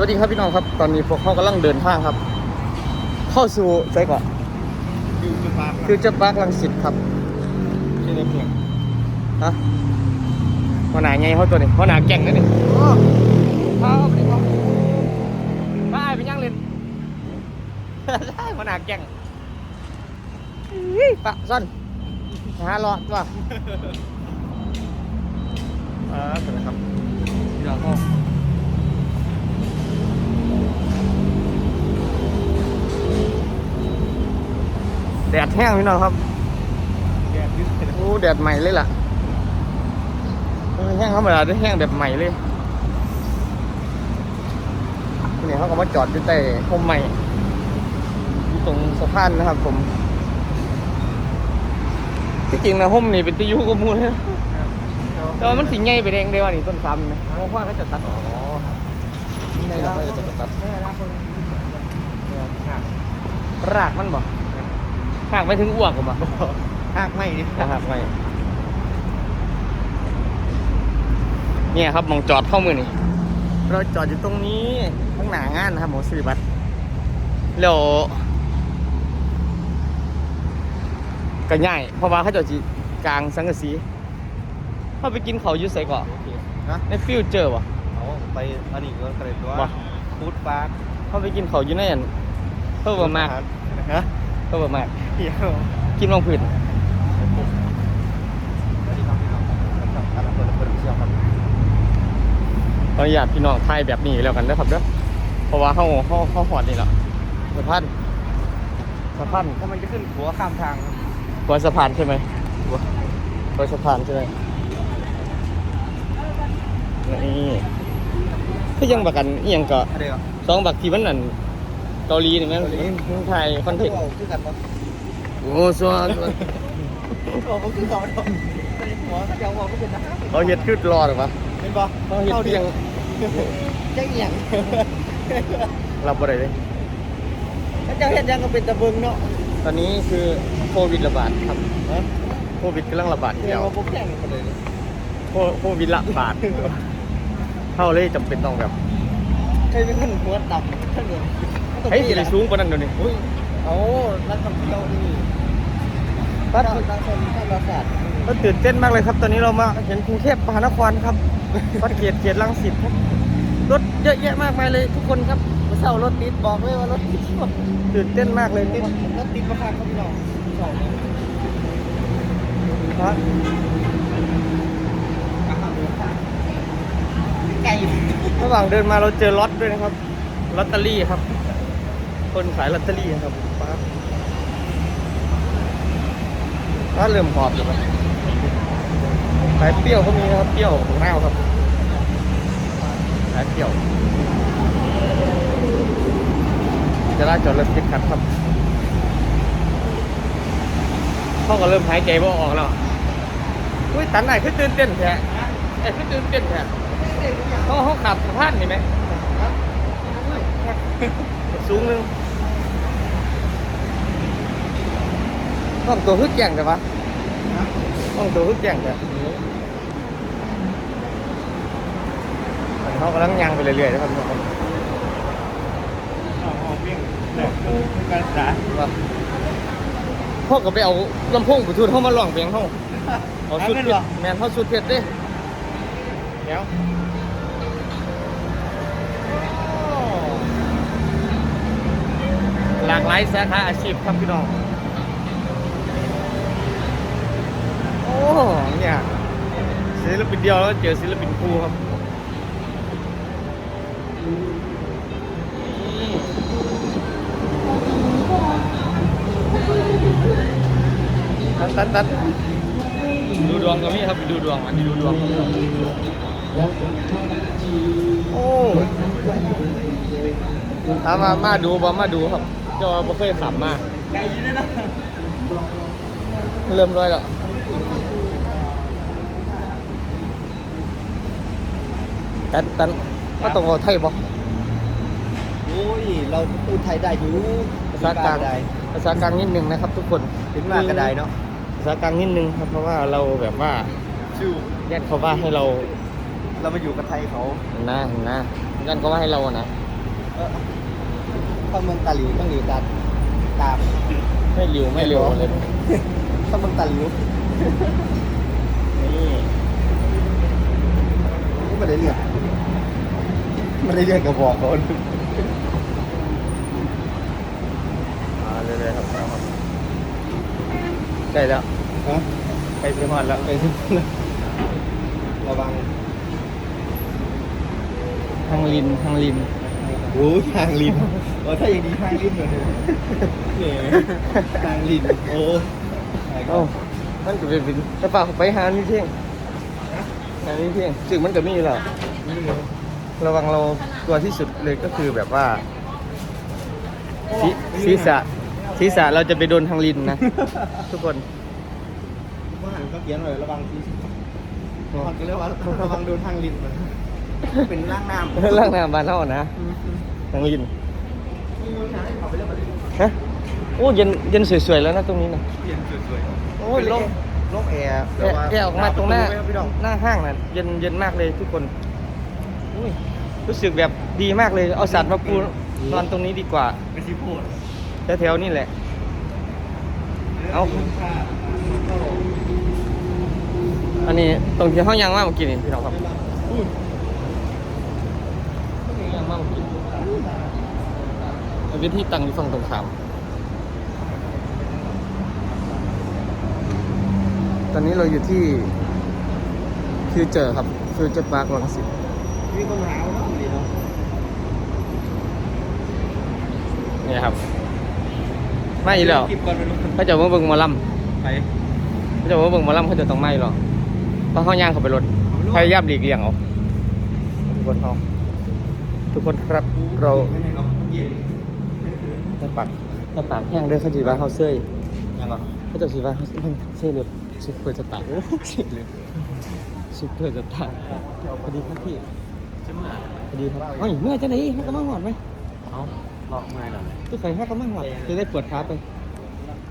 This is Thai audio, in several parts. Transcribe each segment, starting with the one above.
วัสดีครับพี่น้องครับ ตอนนี้พวกเขากำลังเดินทางครับ เข้าสู่ไซก่อนอยู่จุฬาคือจะปาร์คลังสิตครับที่ในเพียงฮะหัวหน้าไงเขาตัวนี้หัวหน้าแก่งนั่นนี่โอ้ครับนี่ครับมาไปยังเล่นใช่หัวหน้าแก่งอี้ปะซ่อนหารอดว่ะเออสวัสดีครับพี่น้องเขา ดดแห้งพี่น้องครับแกดิ้นโอ้แดดใหม่เลยล่ะไม่แห้งธรรมดาด้วยแห้งแบบใหม่เลยนี่เขาก็มาจอดอยู่ใต้พมใหม่อยู่ตรงสะพานนะครับ ผมที่จริงนะห่มนี่เป็นที่อยุกมูลนะแต่ว่ามันสีใหญ่ไปแดงเดียวนี่ต้นซ้ำนะเพราะว่าเขาจะตัดอ๋อนี่ไงเราก็จะตัดรากมันบ่ รากไปถึงอ้วกกับบ่หักไม่ดินะครับไม่เนี่ยครับหมองจอดเข้ามือนี่เราจอดอยู่ตรงนี้ข้างหน้างานนะครับหมอสิริบัตรแล้วก็ง่ายเพราะว่าเขาจอดจีกลางสังกะสีเขาไปกินเขาวอยุ่ใส่ก่อนโอเคนะในฟิวเจอร์วะเอาไปอันนี้ก็กระเด็นตัวว่ะฟูดปาร์คเขาไปกินเขาวอยู่ในอันเพิ่มมากฮะเพิ่มมาก เที่ยวกินมองผืนสวัสดีครับพี่น้องครับการเปิดเปิดเที่ยวครับขออนุญาตพี่น้องไทยแบบนี้แล้วกันนะครับเด้อเพราะว่าเขาเขาเขาหอดนี่แหละสะพานสะพานถ้ามันจะขึ้นหัวข้ามทางครับหัวสะพานใช่ไหมหัวหัวสะพานใช่ไหมนี่ก็ยังบักกันเอียงก็อะไรอะสองบักที่มันนั่นเกาหลีนี่แม่งเมืองไทยคอนเทนต์คื อกันปะโอ้สวสวโอ้ผมคือก่อนหัวเขาจะหัวไม่เป็นนะเขาเฮ็ดขึ้นรอหรือปะเป็นปะเขาเฮ็ดเพียงจะเอียงรับอะไรเลยถ้าเจ้าเห็นยังก็เป็นตะเบิงเนาะตอนนี้คือโควิดระบาดครับฮะโควิดกำลังระบาดอยู่เดี๋แล้ยววผมแข่งกันเลยโคโควิดระบาดเข้าเลยจำเป็นต้องแบบเคยเป็นคนหัวต่ำท่านเงินเฮ้ยอะไรสูงกว่านั้นเดี๋ยวนี้อุ้ยเอานักท่องเที่ยวนี่ปั๊ถ้า บนักท่องเที่ยวประสาทก็ตื่นเต้นมากเลยครับ ตอนนี้เรามาเห็นกรุงเทพมหานครครับวัดเกียรติเกียรติรังสิตครับ รถเยอะแยะมากมายเลยทุกคนครับเสารถติดบอกเลยว่ารถติดหมดตื่นเต้นมากเลยตินี่ดรถติดประคับครับพี่น้องสองครับไก่ระหว่างเดินมาเราเจอล็อตด้วยนะครับลอตเตอรี่ครับ คนขายลอตเตอรี่ครับปั๊บ ถ้าเริ่มหอบอยู่ครับขายเปรี้ยวเขามีนะครับเปรี้ยวของแนวครับขายเปรี้ยวจะลาจอดรถติดขัดครับเขาก็เริ่มหายใจว่าออกแล้วอุ้ยตันไหนขึ้นตื่นเต้นแท้ไอ้ขึ้นตื่นเต้นแท้เขาเขาขับสะพานนี่ไหมสูงนึง ต้องตัวฮึกแก่งแต่ปะต้องตัวฮึกแก่งแต่เขากำลังยางไปเรื่อยๆนะครับทุกคนหอมเบี้ยงการศึกษาว่าพ่อก็ไปเอาลำโพงบลูทูธเข้ามาลองเพลงเขาเอาสุดเพชรแมนเขาสุดเพชรเด้เดี๋ยวหลากหลายสาขาอาชีพครับพี่น้อง ปินเดียวแล้วเจอศิลปินคู่ครับตัดตัดตัดดูดวงกับมี่ครับไปดูดวงมาไปดูดวงครับโอ้ถามมามาดูบ่มาดูครับเจอบ่เคยขับมาไก่อยู่ด้วยนะเริ่มร้อยแล้ว ตันตันมาต้องเอาไทยบ่โอ้ย เราพูดไทยได้อยู่ภาษากลางได้ภาษากลางนิดนึงนะครับ ทุกคนถึงมากก็ได้เนาะภาษากลางนิดนึงครับเพราะว่าเราแบบว่าชื่อแยกเขาว่าให้เรา เรามาอยู่กับไทยเขานะนะยันเขาว่าให้เรานะถ้าเมืองตาหลิวต้องหลิวตาตามไม่เร็วไม่เร็วเลยถ้าเมืองตาหลิวนี่ไม่ได้เรียก ไม่ได้เรียกกระบอกเขามาเลยเลยครับเอาครับใกล้แล้วฮะใกล้ถึงฮอดแล้วไปที่ระวังทางลินทางลินโอ้ยทางลินโอ้ถ้าอย่างดีทางลินเหมือนเดิมเนี่ยทางลินโอ้ยเอ้ามันก็เป็นกระเป๋าไปหานี่เที่ยงหานี่เที่ยงซึ่งมันก็มีแล้วนี่เลย ระวังเราตัวที่สุดเลยก็คือแบบว่าศีศีรษะศีรษะเราจะไปโดนทางลินนะ ทุกคนว่าหันเขาเขียนเลยระวังที่เขาเรียกว่าระวังโดนทางลินมันเป็นร่างน้ำล่างน้ำบานเท่านะทางลินฮะโอ้เย็นเย็นสวยๆแล้วนะตรงนี้นะเปลี่ยนสวยโอ้ๆยลมลมแอร์แอร์แอร์ออกมาตรงหน้าพี่น้องหน้าห้างน่ะเย็นเย็นมากเลยทุกคน อุ้ยรู้สึกแบบดีมากเลย เอาสัตว์มาปูนอนตรงนี้ดีกว่าเป็นซีโพดแถวๆนี่แหละ เอาอันนี้ตรงที่ห้องยังมากเมื่อกี้นี่พี่น้องครับยังมากเมื่อกี้มันเป็นที่ตั้งอยู่ฝั่งตรงข้ามตอนนี้เราอยู่ที่ฟิวเจอร์ครับฟิวเจอร์พาร์คลังสิต มีคนหาว่าดีเนาะเนี่ยครับไม่อีกแล้วกิบก่อนไปลูกเขาจะมาเบิ่งหมอลไปำเขาจะมาเบิ่งหมอลำเขาจะต้องไม่หรอกเพราะเขาย่างเขาไปรถพยายามหลีกเลี่ยงเอาทุกคนเขาทุกคนครับเราไม่ให้เขาเย็นถ้าปากถ้าปากแห้งเด้อเขาจีว่าเขาเสื้อยยังไงเขาจะจีว่าเขาเสื้อยรถซุปเปอร์สตาร์ซุปเปอร์สตาร์พอดีครับพี่ จะมาพอดีครับเอ้ยเมื่อจะไหนให้กำลังหอดไหมเอาลอกมาหน่อยทุกใครให้กำลังหอดจะได้ปวดขาไป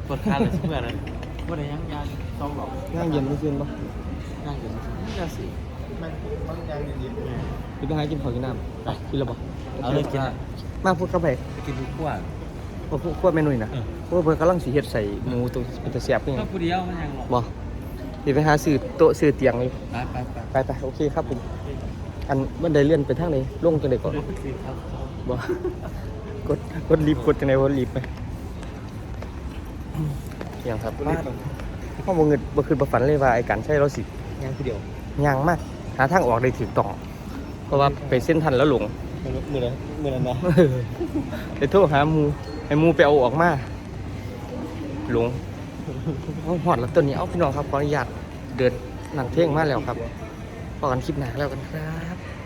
ปวดขาเลยเพื่อนเลยว่าได้ยังยังต้องหลอกนั่งเย็นไม่ซึนปะนั่งอยู่น่าสิมันมันยังเย็นหรือไปหากินข้าวกินน้ำไปกินแล้วปะเอาเลยกินมาพูดกับไปกินทุกขั้วพวกพวกเมนูนี่นะเออพวกเพิ่นกำลังสีเฮ็ดใส่หมูตัวเป็นตะเสียบนี่ถ้าผู้เดียวมันยังหลอกบ่เดี๋ยวไปหาซื้อโต๊ะซื้อเตียงนี่ไปไปไปไปไปโอเคครับผม อันบันไดเลื่อนไปทางไหนลงจังไดก่อนสิครับบ่กดกดรีบกดจังไดบ่รีบไปเตียงครับบ้านพ่อบ่เงินบ่คือบ่ฝันเลยว่าไอ้การใช้เราสิยังผู้เดียวย่างมากหาทางออกได้ถูกต้องเพราะว่าไปเส้นทันแล้วหลงมือนั้นมือนั้นนะไปโทรหาหมูให้หมูไปเอาออกมาหลงเอาหอดแล้วตัวนี้เอาพี่น้องครับขออนุญาตเดินหนังเท่งมาแล้วครับ พอกันคลิปหนาแล้วกันครับ